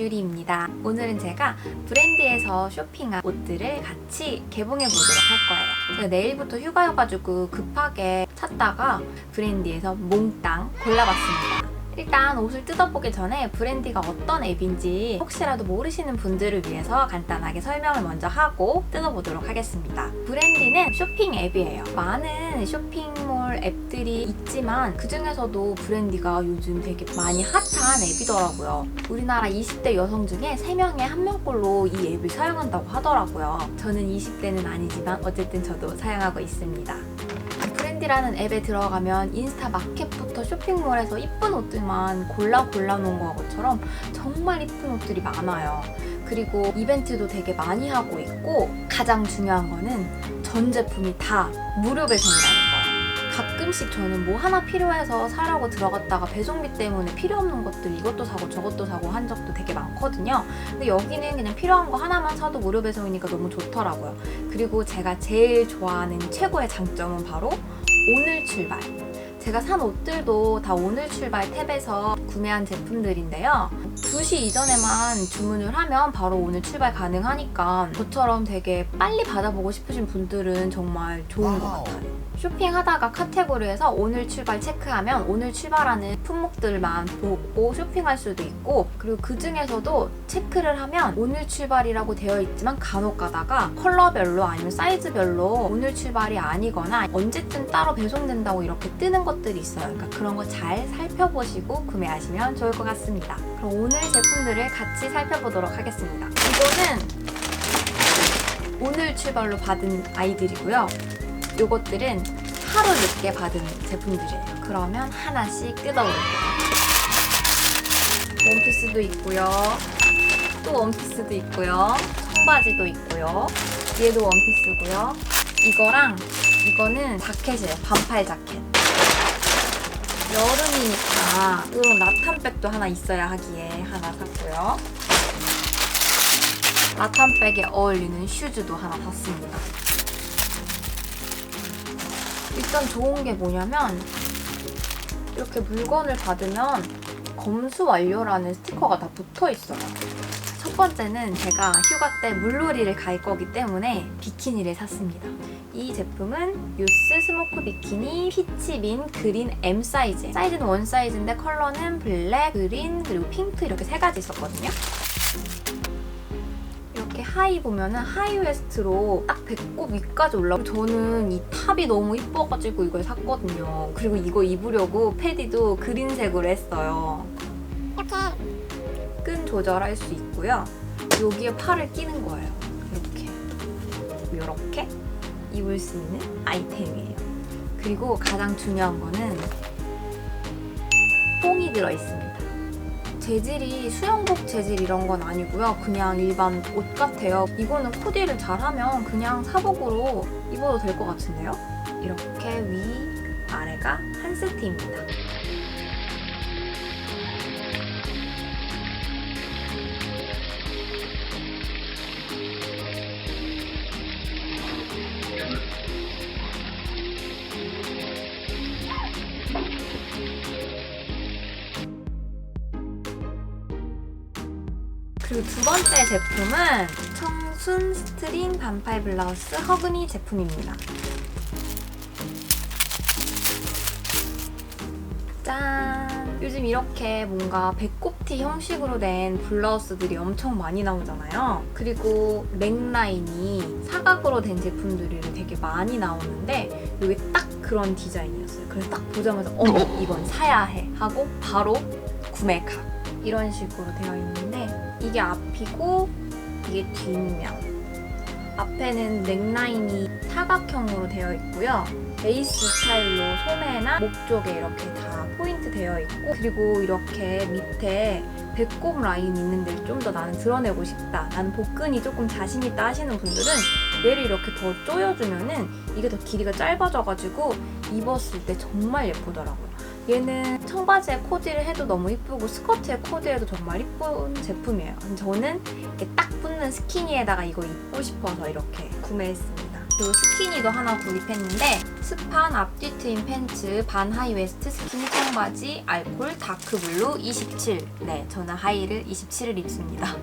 슈리입니다. 오늘은 제가 브랜디에서 쇼핑한 옷들을 같이 개봉해 보도록 할 거예요. 제가 내일부터 휴가여가지고 급하게 찾다가 브랜디에서 몽땅 골라봤습니다. 일단 옷을 뜯어보기 전에 브랜디가 어떤 앱인지 혹시라도 모르시는 분들을 위해서 간단하게 설명을 먼저 하고 뜯어보도록 하겠습니다. 브랜디는 쇼핑 앱이에요. 많은 쇼핑몰 앱들이 있지만 그 중에서도 브랜디가 요즘 되게 많이 핫한 앱이더라고요. 우리나라 20대 여성 중에 3명에 1명꼴로 이 앱을 사용한다고 하더라고요. 저는 20대는 아니지만 어쨌든 저도 사용하고 있습니다. 브랜디라는 앱에 들어가면 인스타 마켓부터 쇼핑몰에서 이쁜 옷들만 골라 골라 놓은 것처럼 정말 이쁜 옷들이 많아요. 그리고 이벤트도 되게 많이 하고 있고 가장 중요한 거는 전 제품이 다 무료 배송이라는 거예요. 가끔씩 저는 뭐 하나 필요해서 사라고 들어갔다가 배송비 때문에 필요 없는 것들 이것도 사고 저것도 사고 한 적도 되게 많거든요. 근데 여기는 그냥 필요한 거 하나만 사도 무료 배송이니까 너무 좋더라고요. 그리고 제가 제일 좋아하는 최고의 장점은 바로 오늘 출발. 제가 산 옷들도 다 오늘 출발 탭에서 구매한 제품들인데요. 2시 이전에만 주문을 하면 바로 오늘 출발 가능하니까 저처럼 되게 빨리 받아보고 싶으신 분들은 정말 좋은 것. 같아요. 쇼핑하다가 카테고리에서 오늘 출발 체크하면 오늘 출발하는 품목들만 보고 쇼핑할 수도 있고 그리고 그 중에서도 체크를 하면 오늘 출발이라고 되어 있지만 간혹 가다가 컬러별로 아니면 사이즈별로 오늘 출발이 아니거나 언제쯤 따로 배송된다고 이렇게 뜨는 것들이 있어요. 그러니까 그런 거 잘 살펴보시고 구매하시면 좋을 것 같습니다. 그럼 오늘 제품들을 같이 살펴보도록 하겠습니다. 이거는 오늘 출발로 받은 아이들이고요. 요것들은 하루 늦게 받은 제품들이에요. 그러면 하나씩 뜯어볼게요. 원피스도 있고요. 또 원피스도 있고요. 청바지도 있고요. 얘도 원피스고요. 이거랑 이거는 자켓이에요. 반팔 자켓. 여름이니까 이런 라탄백도 하나 있어야 하기에 하나 샀고요. 라탄백에 어울리는 슈즈도 하나 샀습니다. 일단 좋은 게 뭐냐면 이렇게 물건을 받으면 검수 완료라는 스티커가 다 붙어 있어요. 첫 번째는 제가 휴가 때 물놀이를 갈 거기 때문에 비키니를 샀습니다. 이 제품은 유스 스모크 비키니 피치 민 그린 M 사이즈. 사이즈는 원 사이즈인데 컬러는 블랙, 그린, 그리고 핑크 이렇게 세 가지 있었거든요. 이렇게 하의 보면은 하이 웨스트로 딱 배꼽 위까지 올라오고 저는 이 탑이 너무 이뻐가지고 이걸 샀거든요. 그리고 이거 입으려고 패디도 그린색으로 했어요. 이렇게 끈 조절할 수 있고요. 여기에 팔을 끼는 거예요. 이렇게. 이렇게 입을 수 있는 아이템이에요. 그리고 가장 중요한 거는 뽕이 들어있습니다. 재질이 수영복 재질 이런 건 아니고요. 그냥 일반 옷 같아요. 이거는 코디를 잘하면 그냥 사복으로 입어도 될 것 같은데요? 이렇게 위, 아래가 한 세트입니다. 그리고 두 번째 제품은 청순 스트링 반팔 블라우스 허그니 제품입니다. 짠! 요즘 이렇게 뭔가 배꼽티 형식으로 된 블라우스들이 엄청 많이 나오잖아요. 그리고 넥라인이 사각으로 된 제품들이 되게 많이 나오는데 이게 딱 그런 디자인이었어요. 그래서 딱 보자마자 어머 이건 사야 해 하고 바로 구매 각 이런 식으로 되어 있는데 이게 앞이고 이게 뒷면 앞에는 넥라인이 사각형으로 되어 있고요. 베이스 스타일로 소매나 목 쪽에 이렇게 다 포인트 되어 있고 그리고 이렇게 밑에 배꼽 라인 있는 데를 좀더 나는 드러내고 싶다. 나는 복근이 조금 자신 있다 하시는 분들은 얘를 이렇게 더 조여주면은 이게 더 길이가 짧아져가지고 입었을 때 정말 예쁘더라고요. 얘는 청바지에 코디를 해도 너무 이쁘고 스커트에 코디해도 정말 이쁜 제품이에요. 저는 딱 붙는 스키니에다가 이거 입고 싶어서 이렇게 구매했습니다. 그리고 스키니도 하나 구입했는데 스판 앞뒤 트임 팬츠 반 하이 웨스트 스키니 청바지 알콜 다크블루 27. 네, 저는 하이를 27을 입습니다.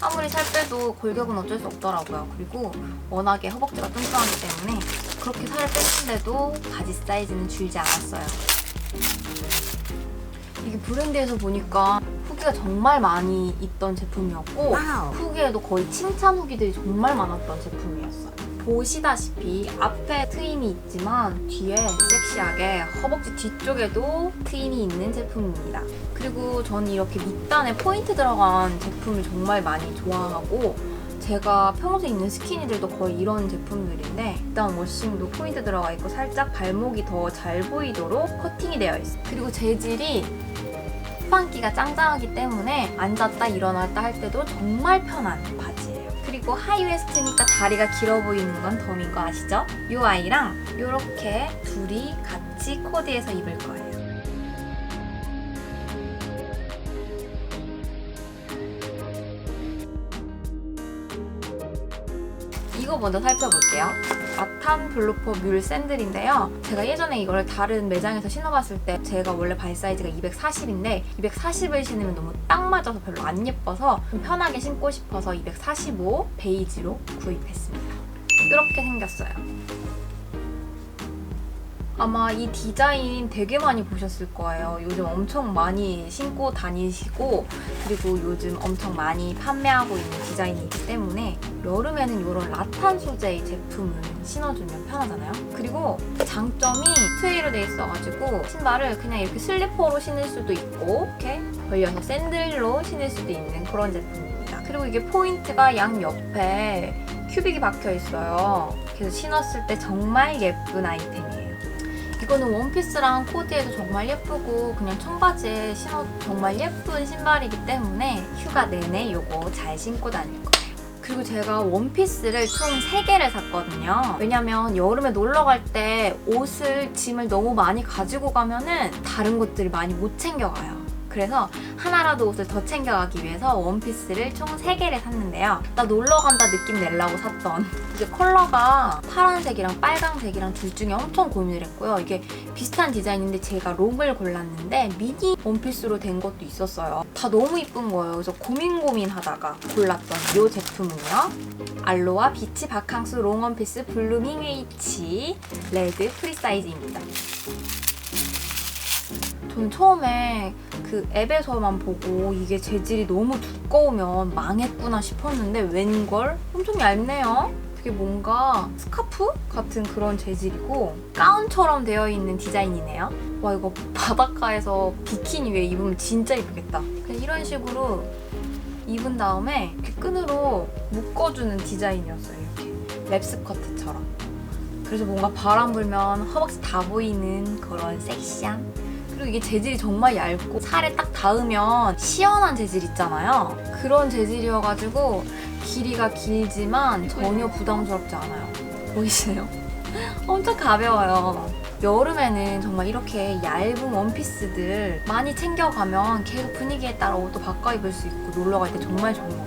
아무리 살 빼도 골격은 어쩔 수 없더라고요. 그리고 워낙에 허벅지가 뚱뚱하기 때문에 그렇게 살을 뺐는데도 바지 사이즈는 줄지 않았어요. 이게 브랜드에서 보니까 후기가 정말 많이 있던 제품이었고 후기에도 거의 칭찬 후기들이 정말 많았던 제품이었어요. 보시다시피 앞에 트임이 있지만 뒤에 섹시하게 허벅지 뒤쪽에도 트임이 있는 제품입니다. 그리고 저는 이렇게 밑단에 포인트 들어간 제품을 정말 많이 좋아하고 제가 평소에 입는 스키니들도 거의 이런 제품들인데 일단 워싱도 포인트 들어가 있고 살짝 발목이 더 잘 보이도록 커팅이 되어 있어요. 그리고 재질이 후반기가 짱짱하기 때문에 앉았다 일어났다 할 때도 정말 편한 바지예요. 그리고 하이웨스트니까 다리가 길어 보이는 건 덤인 거 아시죠? 이 아이랑 이렇게 둘이 같이 코디해서 입을 거예요. 이거 먼저 살펴볼게요. 마탄 블루퍼 뮬 샌들인데요. 제가 예전에 이걸 다른 매장에서 신어봤을 때 제가 원래 발 사이즈가 240인데 240을 신으면 너무 딱 맞아서 별로 안 예뻐서 좀 편하게 신고 싶어서 245 베이지로 구입했습니다. 이렇게 생겼어요. 아마 이 디자인 되게 많이 보셨을 거예요. 요즘 엄청 많이 신고 다니시고 그리고 요즘 엄청 많이 판매하고 있는 디자인이기 때문에 여름에는 이런 라탄 소재의 제품을 신어주면 편하잖아요. 그리고 장점이 트레이로 돼 있어가지고 신발을 그냥 이렇게 슬리퍼로 신을 수도 있고 이렇게 벌려서 샌들로 신을 수도 있는 그런 제품입니다. 그리고 이게 포인트가 양 옆에 큐빅이 박혀 있어요. 그래서 신었을 때 정말 예쁜 아이템이에요. 이거는 원피스랑 코디에도 정말 예쁘고 그냥 청바지에 신어도 정말 예쁜 신발이기 때문에 휴가 내내 이거 잘 신고 다닐 거예요. 그리고 제가 원피스를 총 3개를 샀거든요. 왜냐면 여름에 놀러 갈 때 옷을 짐을 너무 많이 가지고 가면은 다른 것들을 많이 못 챙겨가요. 그래서 하나라도 옷을 더 챙겨가기 위해서 원피스를 총 3개를 샀는데요. 나 놀러 간다 느낌 내려고 샀던 이게 컬러가 파란색이랑 빨강색이랑 둘 중에 엄청 고민을 했고요. 이게 비슷한 디자인인데 제가 롱을 골랐는데 미니 원피스로 된 것도 있었어요. 다 너무 이쁜 거예요. 그래서 고민 고민하다가 골랐던 이 제품은요. 알로아 비치 바캉스 롱 원피스 블루밍 H 레드 프리 사이즈입니다. 저는 처음에 그 앱에서만 보고 이게 재질이 너무 두꺼우면 망했구나 싶었는데 웬걸 엄청 얇네요. 되게 뭔가 스카프 같은 그런 재질이고 가운처럼 되어 있는 디자인이네요. 와 이거 바닷가에서 비키니 위에 입으면 진짜 이쁘겠다. 그냥 이런 식으로 입은 다음에 이렇게 끈으로 묶어주는 디자인이었어요. 이렇게 랩 스커트처럼. 그래서 뭔가 바람 불면 허벅지 다 보이는 그런 섹시함. 그리고 이게 재질이 정말 얇고 살에 딱 닿으면 시원한 재질 있잖아요. 그런 재질이어가지고 길이가 길지만 전혀 부담스럽지 않아요. 보이시나요? 엄청 가벼워요. 여름에는 정말 이렇게 얇은 원피스들 많이 챙겨가면 계속 분위기에 따라 옷도 바꿔 입을 수 있고 놀러 갈 때 정말 좋은 것 같아요.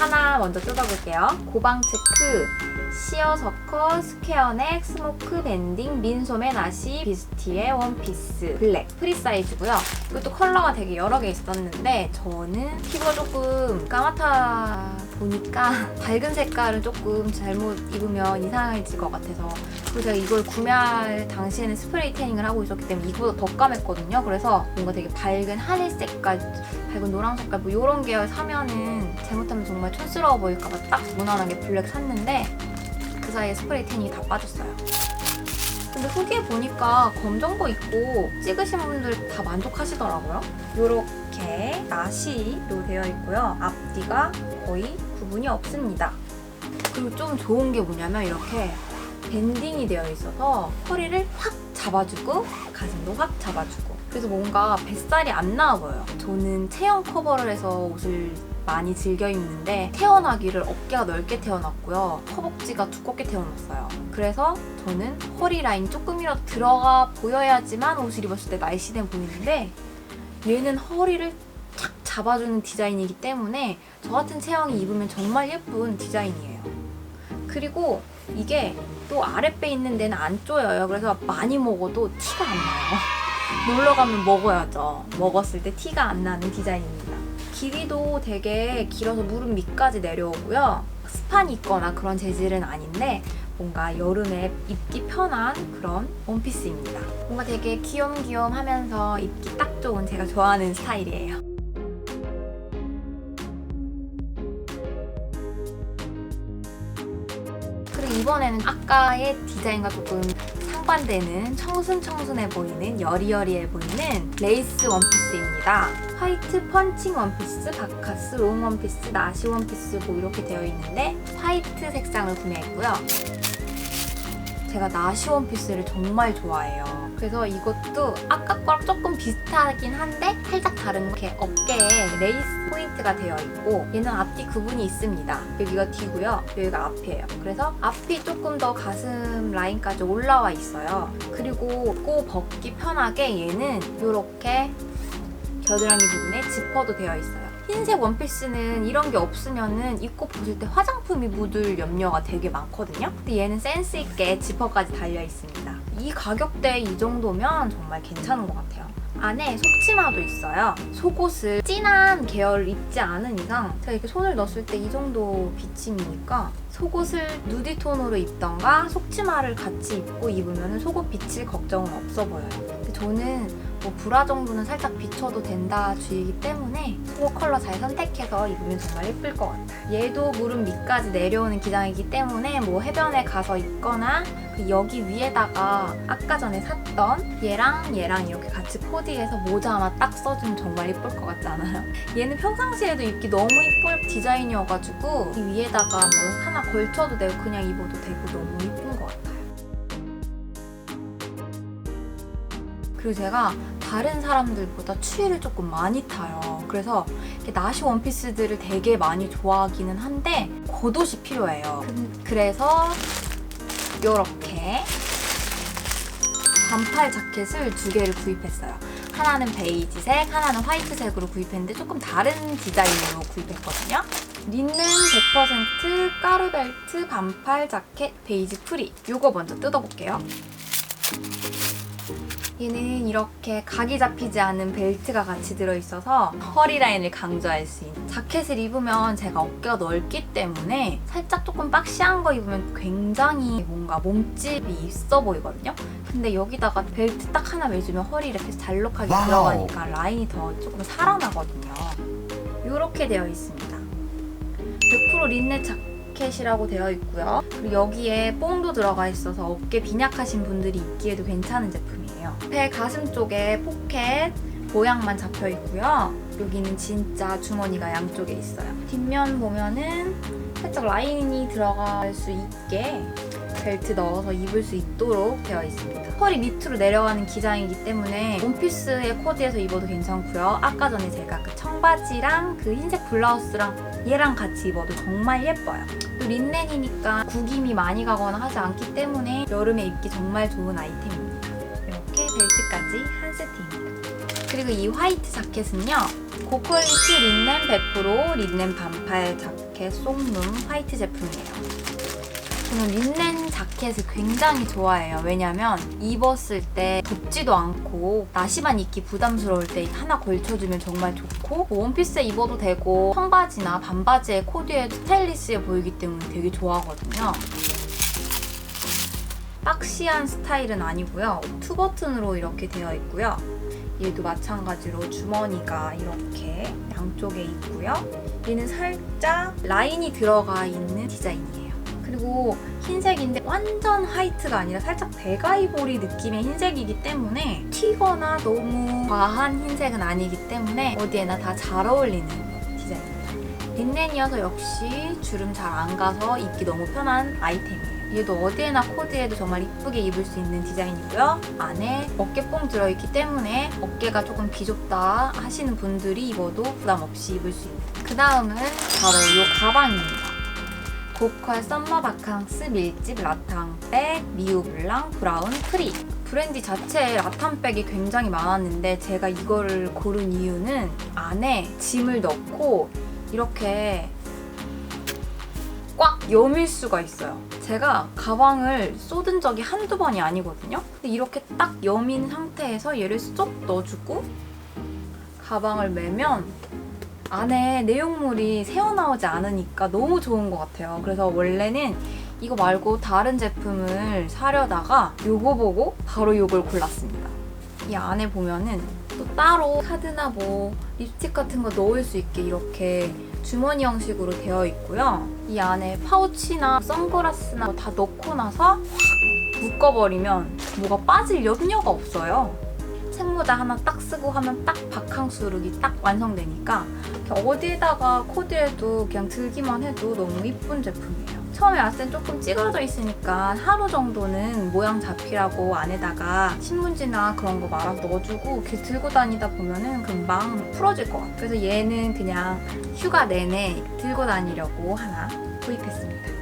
하나 먼저 뜯어볼게요. 고방 체크, 시어서커, 스퀘어넥, 스모크 밴딩, 민소매 나시, 비스티의 원피스, 블랙, 프리 사이즈고요. 이것도 컬러가 되게 여러 개 있었는데 저는 피부가 조금 까맣다 보니까 밝은 색깔은 조금 잘못 입으면 이상해질 것 같아서 제가 이걸 구매할 당시에는 스프레이 태닝을 하고 있었기 때문에 이거보다 더 까맸거든요. 그래서 뭔가 되게 밝은 하늘 색깔, 밝은 노랑 색깔 뭐 이런 계열 사면은 잘못하면 정말 촌스러워 보일까봐 딱 무난하게 블랙 샀는데 그 사이에 스프레이 태닝이 다 빠졌어요. 근데 후기에 보니까 검정거 입고 찍으신 분들 다 만족하시더라고요. 이렇게 나시로 되어 있고요. 앞뒤가 거의 구분이 없습니다. 그리고 좀 좋은 게 뭐냐면 이렇게 밴딩이 되어 있어서 허리를 확 잡아주고 가슴도 확 잡아주고 그래서 뭔가 뱃살이 안 나와 보여요. 저는 체형 커버를 해서 옷을 많이 즐겨 입는데 태어나기를 어깨가 넓게 태어났고요. 허벅지가 두껍게 태어났어요. 그래서 저는 허리 라인 조금이라도 들어가 보여야지만 옷을 입었을 때 날씬해 보이는데 얘는 허리를 착 잡아주는 디자인이기 때문에 저 같은 체형이 입으면 정말 예쁜 디자인이에요. 그리고 이게 또 아랫배 있는 데는 안 쪼여요. 그래서 많이 먹어도 티가 안 나요. 놀러 가면 먹어야죠. 먹었을 때 티가 안 나는 디자인입니다. 길이도 되게 길어서 무릎 밑까지 내려오고요. 스판이 있거나 그런 재질은 아닌데 뭔가 여름에 입기 편한 그런 원피스입니다. 뭔가 되게 귀염귀염 하면서 입기 딱 좋은 제가 좋아하는 스타일이에요. 이번에는 아까의 디자인과 조금 상반되는 청순청순해 보이는 여리여리해 보이는 레이스 원피스입니다. 화이트 펀칭 원피스, 바카스 롱 원피스, 나시 원피스 뭐 이렇게 되어 있는데 화이트 색상을 구매했고요. 제가 나시 원피스를 정말 좋아해요. 그래서 이것도 아까 거랑 조금 비슷하긴 한데 살짝 다른 게 어깨에 레이스 포인트가 되어 있고 얘는 앞뒤 구분이 있습니다. 여기가 뒤고요. 여기가 앞이에요. 그래서 앞이 조금 더 가슴 라인까지 올라와 있어요. 그리고 입고 벗기 편하게 얘는 이렇게 겨드랑이 부분에 지퍼도 되어 있어요. 흰색 원피스는 이런 게 없으면은 입고 벗을 때 화장품이 묻을 염려가 되게 많거든요. 근데 얘는 센스 있게 지퍼까지 달려 있습니다. 이 가격대 이 정도면 정말 괜찮은 것 같아요. 안에 속치마도 있어요. 속옷을 진한 계열을 입지 않은 이상 제가 이렇게 손을 넣었을 때 이 정도 비침이니까 속옷을 누디 톤으로 입던가 속치마를 같이 입고 입으면 속옷 비칠 걱정은 없어 보여요. 저는 뭐 브라 정도는 살짝 비춰도 된다 주의이기 때문에 속옷 컬러 잘 선택해서 입으면 정말 예쁠 것 같아요. 얘도 무릎 밑까지 내려오는 기장이기 때문에 뭐 해변에 가서 입거나 그 여기 위에다가 아까 전에 샀던 얘랑 얘랑 이렇게 같이 코디해서 모자 하나 딱 써주면 정말 예쁠 것 같지 않아요? 얘는 평상시에도 입기 너무 예쁠 디자인이어가지고 이 위에다가 뭐 하나 걸쳐도 되고 그냥 입어도 되고 너무 예쁜 그리고 제가 다른 사람들보다 추위를 조금 많이 타요. 그래서 나시 원피스들을 되게 많이 좋아하기는 한데 겉옷이 필요해요. 그- 그래서 이렇게 반팔 자켓을 두 개를 구입했어요. 하나는 베이지색, 하나는 화이트색으로 구입했는데 조금 다른 디자인으로 구입했거든요. 린넨 100% 까르벨트 반팔 자켓 베이지 프리. 이거 먼저 뜯어볼게요. 얘는 이렇게 각이 잡히지 않은 벨트가 같이 들어있어서 허리 라인을 강조할 수 있는 자켓을 입으면 제가 어깨가 넓기 때문에 살짝 조금 박시한 거 입으면 굉장히 뭔가 몸집이 있어 보이거든요? 근데 여기다가 벨트 딱 하나 매주면 허리 이렇게 잘록하게 와우. 들어가니까 라인이 더 조금 살아나거든요. 이렇게 되어 있습니다. 100% 린넨 자켓이라고 되어 있고요. 그리고 여기에 뽕도 들어가 있어서 어깨 빈약하신 분들이 입기에도 괜찮은 제품 이에요. 배 가슴 쪽에 포켓 모양만 잡혀 있고요. 여기는 진짜 주머니가 양쪽에 있어요. 뒷면 보면은 살짝 라인이 들어갈 수 있게 벨트 넣어서 입을 수 있도록 되어 있습니다. 허리 밑으로 내려가는 기장이기 때문에 원피스에 코디해서 입어도 괜찮고요. 아까 전에 제가 그 청바지랑 그 흰색 블라우스랑 얘랑 같이 입어도 정말 예뻐요. 또 린넨이니까 구김이 많이 가거나 하지 않기 때문에 여름에 입기 정말 좋은 아이템입니다. 벨트까지 한 세트입니다. 그리고 이 화이트 자켓은요. 고퀄리티 린넨 100% 린넨 반팔 자켓 쏙룸 화이트 제품이에요. 저는 린넨 자켓을 굉장히 좋아해요. 왜냐면 입었을 때 덥지도 않고 나시만 입기 부담스러울 때 하나 걸쳐주면 정말 좋고 뭐 원피스에 입어도 되고 청바지나 반바지에 코디해도 스타일리시해 보이기 때문에 되게 좋아하거든요. 박시한 스타일은 아니고요. 투 버튼으로 이렇게 되어 있고요. 얘도 마찬가지로 주머니가 이렇게 양쪽에 있고요. 얘는 살짝 라인이 들어가 있는 디자인이에요. 그리고 흰색인데 완전 화이트가 아니라 살짝 배가이보리 느낌의 흰색이기 때문에 튀거나 너무 과한 흰색은 아니기 때문에 어디에나 다 잘 어울리는 디자인입니다. 린넨이어서 역시 주름 잘 안 가서 입기 너무 편한 아이템이에요. 얘도 어디에나 코디해도 정말 이쁘게 입을 수 있는 디자인이고요. 안에 어깨 뽕 들어있기 때문에 어깨가 조금 비좁다 하시는 분들이 입어도 부담 없이 입을 수 있는. 그 다음은 바로 이 가방입니다. 고컬 썸머 바캉스 밀집 라탕백 미우 블랑 브라운 프리 브랜디 자체에 라탄백이 굉장히 많았는데 제가 이거를 고른 이유는 안에 짐을 넣고 이렇게 꽉 여밀 수가 있어요. 제가 가방을 쏟은 적이 한두 번이 아니거든요. 이렇게 딱 여민 상태에서 얘를 쏙 넣어주고 가방을 매면 안에 내용물이 새어나오지 않으니까 너무 좋은 것 같아요. 그래서 원래는 이거 말고 다른 제품을 사려다가 요거 보고 바로 요걸 골랐습니다. 이 안에 보면은 또 따로 카드나 뭐 립스틱 같은 거 넣을 수 있게 이렇게 주머니 형식으로 되어 있고요. 이 안에 파우치나 선글라스나 뭐다 넣고 나서 확 묶어버리면 뭐가 빠질 염려가 없어요. 책무다 하나 딱 쓰고 하면 딱 바캉스룩이 딱 완성되니까 어디에다가 코디해도 그냥 들기만 해도 너무 이쁜 제품이에요. 처음에 왔을 땐 조금 찌그러져 있으니까 하루 정도는 모양 잡히라고 안에다가 신문지나 그런 거 말아서 넣어주고 이렇게 들고 다니다 보면은 금방 풀어질 것 같아요. 그래서 얘는 그냥 휴가 내내 들고 다니려고 하나 구입했습니다.